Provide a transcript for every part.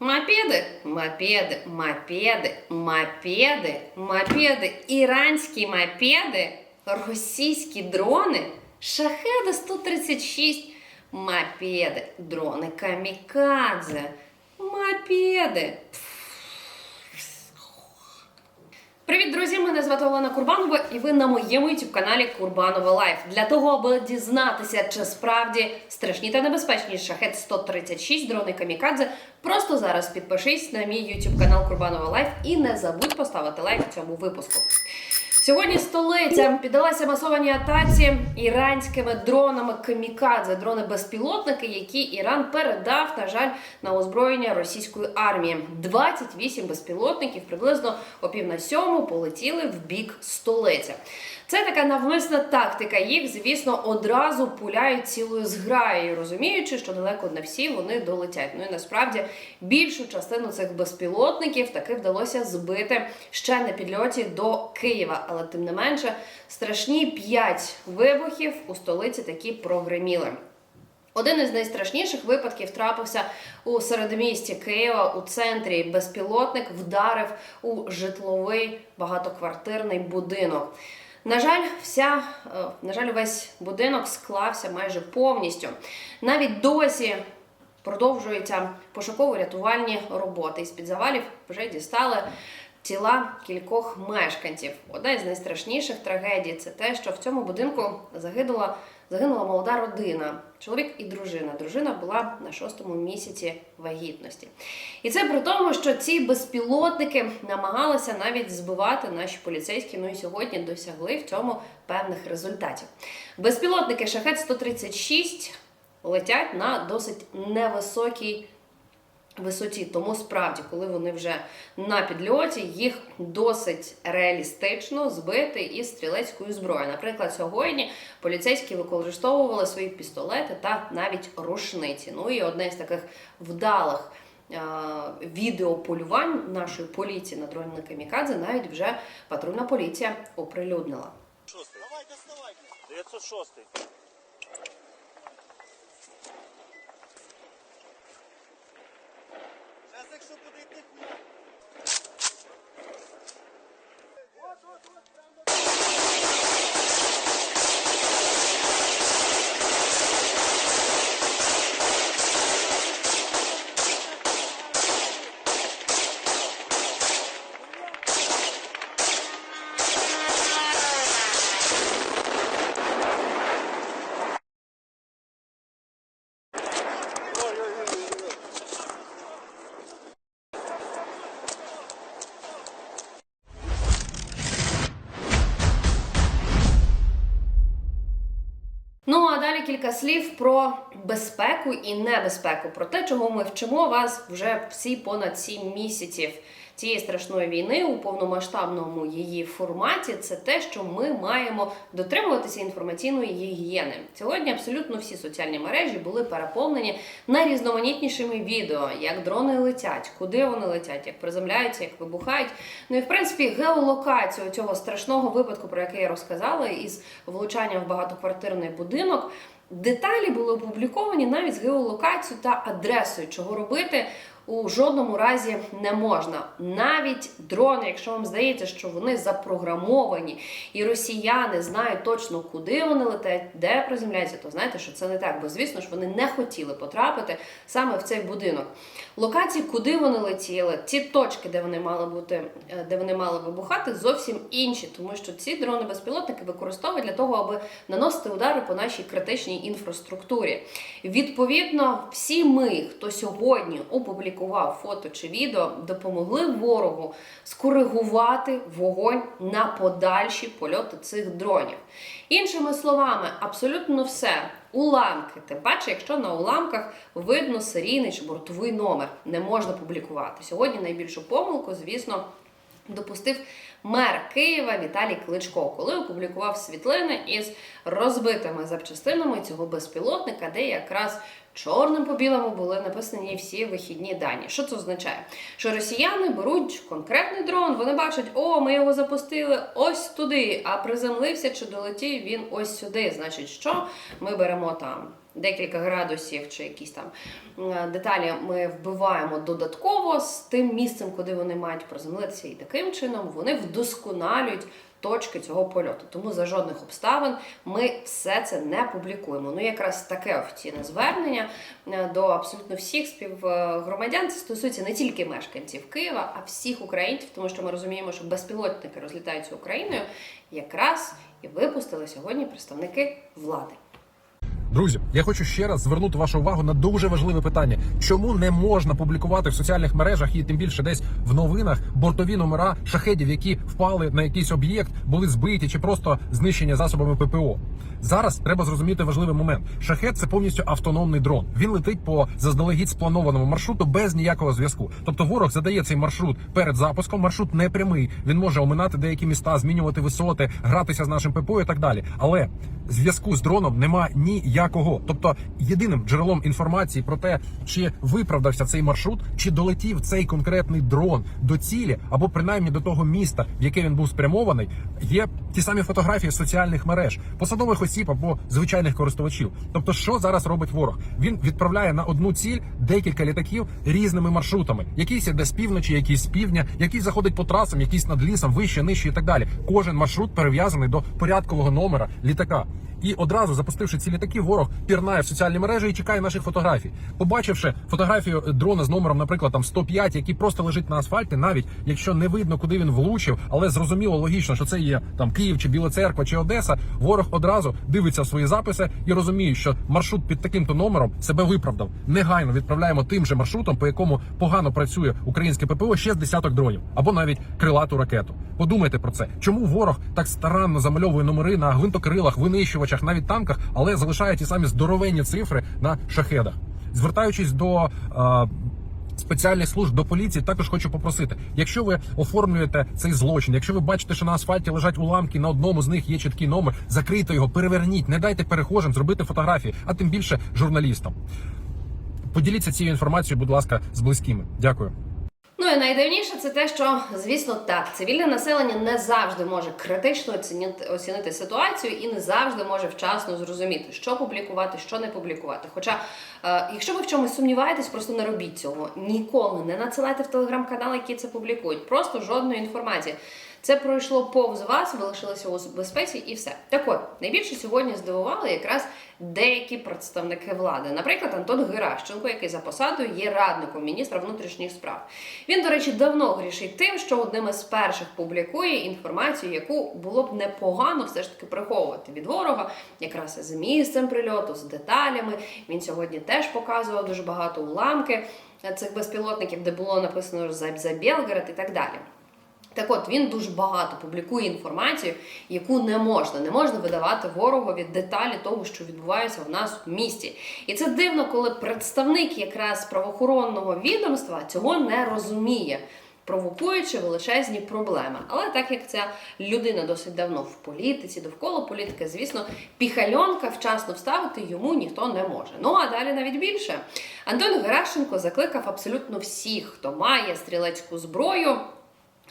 Мопеди, мопеди, мопеди, мопеди, мопеди, іранські мопеди, російські дрони, шахеди 136, мопеди, дрони камікадзе, мопеди. Привіт, друзі! Мене звати Олена Курбанова, і ви на моєму youtube каналі Курбанова Лайф. Для того, аби дізнатися, чи справді страшні та небезпечні шахет 136 дрони Камікадзе, просто зараз підпишись на мій youtube канал Курбанова Лайф і не забудь поставити лайк цьому випуску. Сьогодні столиця піддалася масованій атаці іранськими дронами камікадзе, дрони безпілотники, які Іран передав, на жаль, на озброєння російської армії. 28 безпілотників приблизно о пів на сьому полетіли в бік столиці. Це така навмисна тактика. Їх, звісно, одразу пуляють цілою зграєю, розуміючи, що далеко не всі вони долетять. Ну і насправді більшу частину цих безпілотників таки вдалося збити ще на підльоті до Києва. Але тим не менше, страшні п'ять вибухів у столиці такі прогреміли. Один із найстрашніших випадків трапився у середмісті Києва у центрі. Безпілотник вдарив у житловий багатоквартирний будинок. На жаль, вся е, на жаль, весь будинок склався майже повністю. Навіть досі продовжуються пошуково-рятувальні роботи. Із під завалів вже дістали тіла кількох мешканців. Одна із найстрашніших трагедій це те, що в цьому будинку загинула загинула молода родина, чоловік і дружина. Дружина була на шостому місяці вагітності. І це при тому, що ці безпілотники намагалися навіть збивати наші поліцейські. Ну і сьогодні досягли в цьому певних результатів. Безпілотники Шахет 136 летять на досить невисокій висоті. Тому справді, коли вони вже на підльоті, їх досить реалістично збити із стрілецькою зброєю. Наприклад, сьогодні поліцейські використовували свої пістолети та навіть рушниці. Ну і одне з таких вдалих. е, Відеополювань нашої поліції на дроні на камікадзе навіть вже патрульна поліція оприлюднила. Давай, доставай. 906. Зараз далі кілька слів про безпеку і небезпеку, про те, чого ми вчимо вас вже всі понад сім місяців цієї страшної війни у повномасштабному її форматі. Це те, що ми маємо дотримуватися інформаційної гігієни. Сьогодні абсолютно всі соціальні мережі були переповнені найрізноманітнішими відео, як дрони летять, куди вони летять, як приземляються, як вибухають. Ну і в принципі геолокацію цього страшного випадку, про який я розказала, із влучанням в багатоквартирний будинок. Деталі були опубліковані навіть з геолокацією та адресою, чого робити у жодному разі не можна. Навіть дрони, якщо вам здається, що вони запрограмовані, і росіяни знають точно, куди вони летять, де приземляються, то знаєте, що це не так, бо звісно ж вони не хотіли потрапити саме в цей будинок. Локації, куди вони летіли, ті точки, де вони мали бути, е, де вони мали вибухати, зовсім інші, тому що ці дрони безпілотники використовують для того, аби наносити удари по нашій критичній інфраструктурі. Відповідно, всі ми, хто сьогодні опублікував фото чи відео, допомогли ворогу скоригувати вогонь на подальші польоти цих дронів. Іншими словами, абсолютно все. Уламки, тим паче, якщо на уламках видно серійний чи бортовий номер, не можна публікувати. Сьогодні найбільшу помилку, звісно, допустив мер Києва Віталій Кличко, коли опублікував світлини із розбитими запчастинами цього безпілотника, де якраз чорним по білому були написані всі вихідні дані. Що це означає? Що росіяни беруть конкретний дрон, вони бачать, о, ми його запустили ось туди, а приземлився чи долетів він ось сюди. Значить, що ми беремо там декілька градусів чи якісь там деталі ми вбиваємо додатково з тим місцем, куди вони мають приземлитися, і таким чином вони вдосконалюють точки цього польоту. Тому за жодних обставин ми все це не публікуємо. Ну, якраз таке офіційне звернення е, до абсолютно всіх співгромадян. Це стосується не тільки мешканців Києва, а всіх українців, тому що ми розуміємо, що безпілотники розлітаються Україною, якраз і випустили сьогодні представники влади. Друзі, я хочу ще раз звернути вашу увагу на дуже важливе питання: чому не можна публікувати в соціальних мережах і тим більше десь в новинах бортові номера шахедів, які впали на якийсь об'єкт, були збиті чи просто знищені засобами ППО. Зараз треба зрозуміти важливий момент. Шахет це повністю автономний дрон. Він летить по заздалегідь спланованому маршруту без ніякого зв'язку. Тобто ворог задає цей маршрут перед запуском. Маршрут не прямий. Він може оминати деякі міста, змінювати висоти, гратися з нашим ППО і так далі. Але зв'язку з дроном нема ніякого. Тобто, єдиним джерелом інформації про те, чи виправдався цей маршрут, чи долетів цей конкретний дрон до цілі, або принаймні до того міста, в яке він був спрямований, є ті самі фотографії з соціальних мереж, посадових осіб або звичайних користувачів. Тобто, що зараз робить ворог? Він відправляє на одну ціль декілька літаків різними маршрутами. Якийсь іде з півночі, якийсь з півдня, якийсь заходить по трасам, якийсь над лісом, вище, нижче і так далі. Кожен маршрут перев'язаний до порядкового номера літака. І одразу запустивши ці літаки, ворог пірнає в соціальні мережі і чекає наших фотографій. Побачивши фотографію дрона з номером, наприклад, там 105, який просто лежить на асфальті, навіть якщо не видно, куди він влучив, але зрозуміло логічно, що це є там Київ чи Біла Церква чи Одеса. Ворог одразу дивиться в свої записи і розуміє, що маршрут під таким-то номером себе виправдав. Негайно відправляємо тим же маршрутом, по якому погано працює українське ППО, ще з десяток дронів або навіть крилату ракету. Подумайте про це. Чому ворог так старанно замальовує номери на гвинтокрилах, винищувачах, навіть танках, але залишає ті самі здоровенні цифри на шахедах, звертаючись до. е, Спеціальних служб до поліції також хочу попросити, якщо ви оформлюєте цей злочин, якщо ви бачите, що на асфальті лежать уламки, на одному з них є чіткий номер, закрийте його, переверніть, не дайте перехожим зробити фотографії, а тим більше журналістам. Поділіться цією інформацією, будь ласка, з близькими. Дякую. Ну і найдивніше це те, що звісно так, цивільне населення не завжди може критично оцінити, оцінити ситуацію і не завжди може вчасно зрозуміти, що публікувати, що не публікувати. Хоча, е, якщо ви в чомусь сумніваєтесь, просто не робіть цього. Ніколи не надсилайте в телеграм-канал, які це публікують. Просто жодної інформації. Це пройшло повз вас, ви лишилися у безпеці і все. Так от, найбільше сьогодні здивували якраз деякі представники влади. Наприклад, Антон Геращенко, який за посадою є радником міністра внутрішніх справ. Він, до речі, давно грішить тим, що одним із перших публікує інформацію, яку було б непогано все ж таки приховувати від ворога, якраз з місцем прильоту, з деталями. Він сьогодні теж показував дуже багато уламки цих безпілотників, де було написано за, Белгород і так далі. Так от він дуже багато публікує інформацію, яку не можна. Не можна видавати ворогові деталі того, що відбувається в нас в місті. І це дивно, коли представник якраз правоохоронного відомства цього не розуміє. Провокуючи величезні проблеми. Але так як ця людина досить давно в політиці, довкола політики, звісно, піхальонка вчасно вставити йому ніхто не може. Ну а далі навіть більше. Антон Геращенко закликав абсолютно всіх, хто має стрілецьку зброю,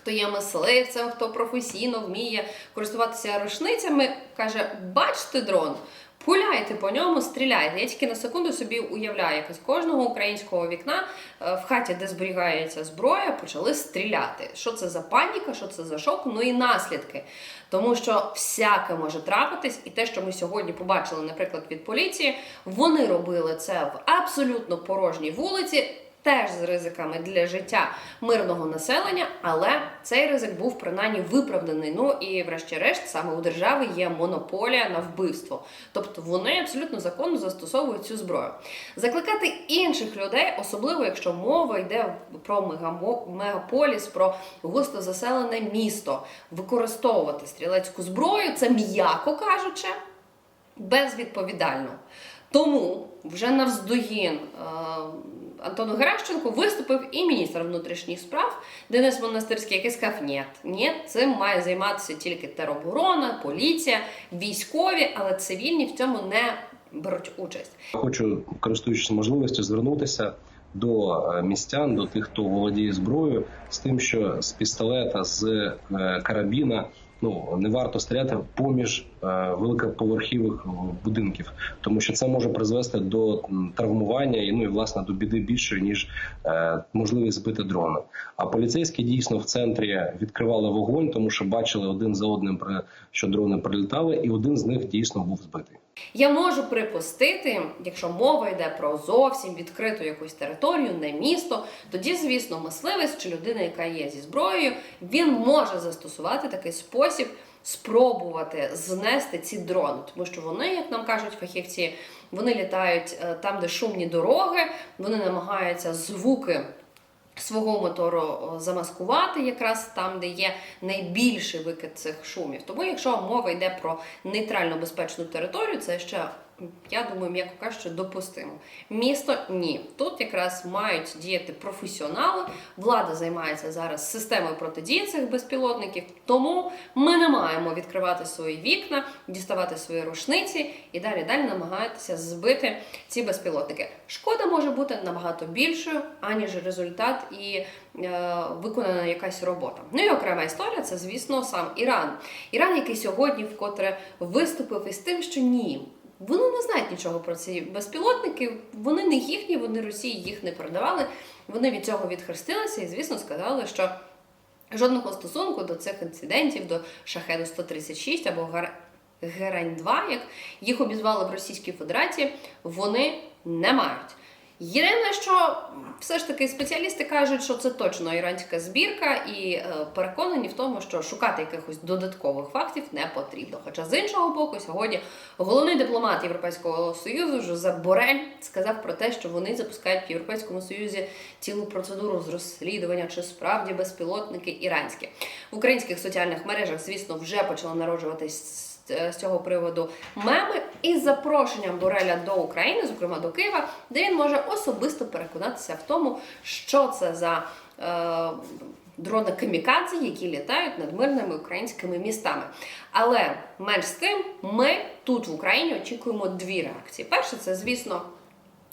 хто є мисливцем, хто професійно вміє користуватися рушницями, каже: бачите дрон. Пуляйте по ньому, стріляйте. Я тільки на секунду собі уявляю, як з кожного українського вікна е, в хаті, де зберігається зброя, почали стріляти. Що це за паніка, що це за шок, ну і наслідки. Тому що всяке може трапитись, і те, що ми сьогодні побачили, наприклад, від поліції, вони робили це в абсолютно порожній вулиці. Теж з ризиками для життя мирного населення, але цей ризик був принаймні виправданий. Ну і, врешті-решт, саме у держави є монополія на вбивство. Тобто вони абсолютно законно застосовують цю зброю. Закликати інших людей, особливо якщо мова йде про мегаполіс, про густо заселене місто, використовувати стрілецьку зброю, це м'яко кажучи, безвідповідально. Тому вже навздогін е, Антону Геращенку виступив і міністр внутрішніх справ Денис Монастирський, який сказав, ні, ні, цим має займатися тільки тероборона, поліція, військові, але цивільні в цьому не беруть участь. Хочу, користуючись можливістю, звернутися до е, містян, до тих, хто володіє зброєю, з тим, що з пістолета, з е, карабіна. Ну не варто стріляти поміж е, великоповерхівих будинків, тому що це може призвести до травмування і ну і власне до біди більшої ніж е, можливість збити дрона. А поліцейські дійсно в центрі відкривали вогонь, тому що бачили один за одним що дрони прилітали, і один з них дійсно був збитий. Я можу припустити, якщо мова йде про зовсім відкриту якусь територію, не місто, тоді, звісно, мисливець чи людина, яка є зі зброєю, він може застосувати такий спосіб спробувати знести ці дрони, тому що вони, як нам кажуть фахівці, вони літають е, там, де шумні дороги, вони намагаються звуки. Свого мотору замаскувати якраз там, де є найбільший викид цих шумів. Тому, якщо мова йде про нейтрально безпечну територію, це ще я думаю, м'яко кажучи, допустимо. Місто ні. Тут якраз мають діяти професіонали. Влада займається зараз системою протидії цих безпілотників. Тому ми не маємо відкривати свої вікна, діставати свої рушниці і далі далі намагатися збити ці безпілотники. Шкода може бути набагато більшою, аніж результат і е, виконана якась робота. Ну і окрема історія це, звісно, сам Іран. Іран, який сьогодні вкотре виступив із тим, що ні. Вони не знають нічого про ці безпілотники, вони не їхні, вони Росії їх не продавали. Вони від цього відхрестилися і, звісно, сказали, що жодного стосунку до цих інцидентів, до шахеду 136 або Герань 2 як їх обізвали в Російській Федерації, вони не мають. Єдине, що все ж таки спеціалісти кажуть, що це точно іранська збірка, і е, переконані в тому, що шукати якихось додаткових фактів не потрібно. Хоча з іншого боку, сьогодні головний дипломат Європейського союзу Жозеп Борель сказав про те, що вони запускають в Європейському Союзі цілу процедуру з розслідування, чи справді безпілотники іранські в українських соціальних мережах. Звісно, вже почали народжуватись з цього приводу меми із запрошенням Бореля до України, зокрема до Києва, де він може особисто переконатися в тому, що це за е, дрони камікадзе, які літають над мирними українськими містами. Але менш з тим, ми тут в Україні очікуємо дві реакції. Перше, це звісно.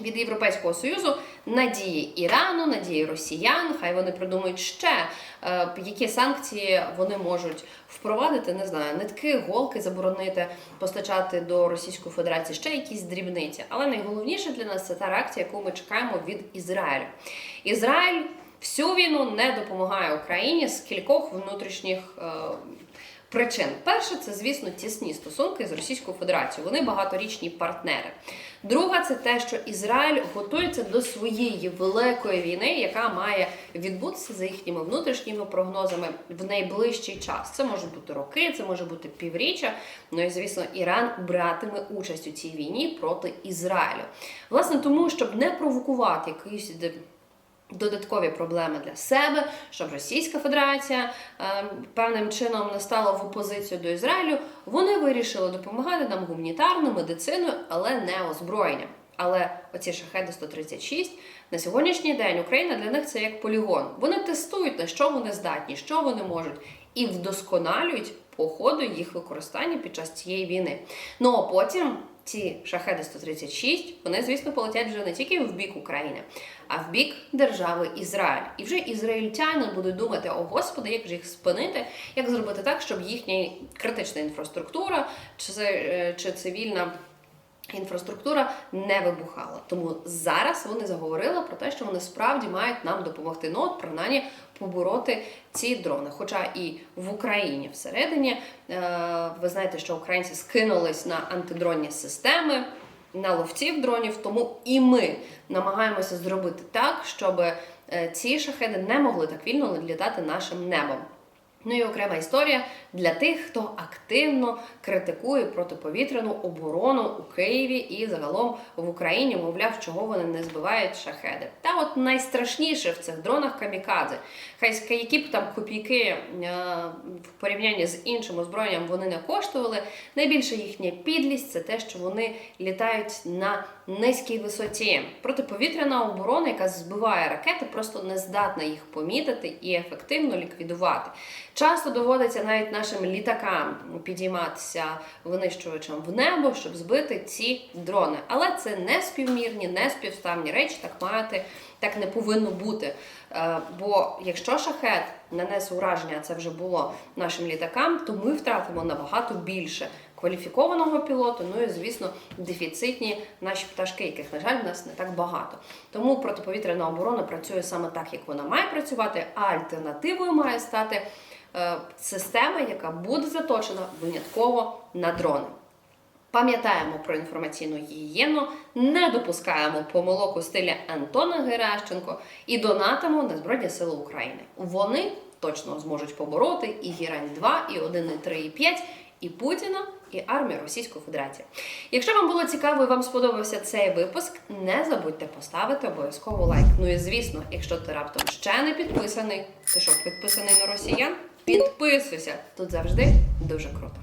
Від Європейського союзу надії Ірану, надії росіян. Хай вони придумають ще, е, які санкції вони можуть впровадити. Не знаю, нитки, голки заборонити постачати до Російської Федерації, ще якісь дрібниці. Але найголовніше для нас це та реакція, яку ми чекаємо від Ізраїлю. Ізраїль всю війну не допомагає Україні з кількох внутрішніх. е, Причин перше, це звісно тісні стосунки з Російською Федерацією. Вони багаторічні партнери. Друга, це те, що Ізраїль готується до своєї великої війни, яка має відбутися за їхніми внутрішніми прогнозами в найближчий час. Це можуть бути роки, це може бути півріччя. Ну і звісно, Іран братиме участь у цій війні проти Ізраїлю. Власне, тому щоб не провокувати якийсь додаткові проблеми для себе, щоб Російська Федерація е, певним чином не стала в опозицію до Ізраїлю, вони вирішили допомагати нам гуманітарно, медициною, але не озброєнням. Але оці шахеди 136 на сьогоднішній день Україна для них це як полігон. Вони тестують на що вони здатні, що вони можуть, і вдосконалюють по ходу їх використання під час цієї війни. Ну а потім ці шахеди 136, вони, звісно, полетять вже не тільки в бік України, а в бік держави Ізраїль. І вже ізраїльтяни будуть думати: о господи, як же їх спинити, як зробити так, щоб їхня критична інфраструктура чи, чи цивільна. Інфраструктура не вибухала. Тому зараз вони заговорили про те, що вони справді мають нам допомогти. Ну, от принаймні побороти ці дрони. Хоча і в Україні всередині е, ви знаєте, що українці скинулись на антидронні системи, на ловців дронів, тому і ми намагаємося зробити так, щоб е, ці шахеди не могли так вільно літати нашим небом. Ну і окрема історія для тих, хто активно критикує протиповітряну оборону у Києві і загалом в Україні, мовляв, чого вони не збивають шахеди. Та от найстрашніше в цих дронах камікадзе. Хай які б там копійки е, в порівнянні з іншим озброєнням вони не коштували. Найбільша їхня підлість це те, що вони літають на низькій висоті. Протиповітряна оборона, яка збиває ракети, просто не здатна їх помітити і ефективно ліквідувати. Часто доводиться навіть нашим літакам підійматися винищувачам в небо, щоб збити ці дрони. Але це не співмірні, не співставні речі, так мати, так не повинно бути. Е, Бо якщо шахет нанесе ураження, це вже було нашим літакам, то ми втратимо набагато більше кваліфікованого пілоту. Ну і звісно, дефіцитні наші пташки, яких на жаль в нас не так багато. Тому протиповітряна оборона працює саме так, як вона має працювати. А альтернативою має стати е, система, яка буде заточена винятково на дрони. Пам'ятаємо про інформаційну гігієну, не допускаємо помилок у стилі Антона Геращенко і донатимо на Збройні Сили України. Вони точно зможуть побороти і Гірань 2, і 1, і 3, і 5, і Путіна, і армію Російської Федерації. Якщо вам було цікаво і вам сподобався цей випуск, не забудьте поставити обов'язково лайк. Ну і звісно, якщо ти раптом ще не підписаний, ти що підписаний на росіян? Підписуйся! Тут завжди дуже круто.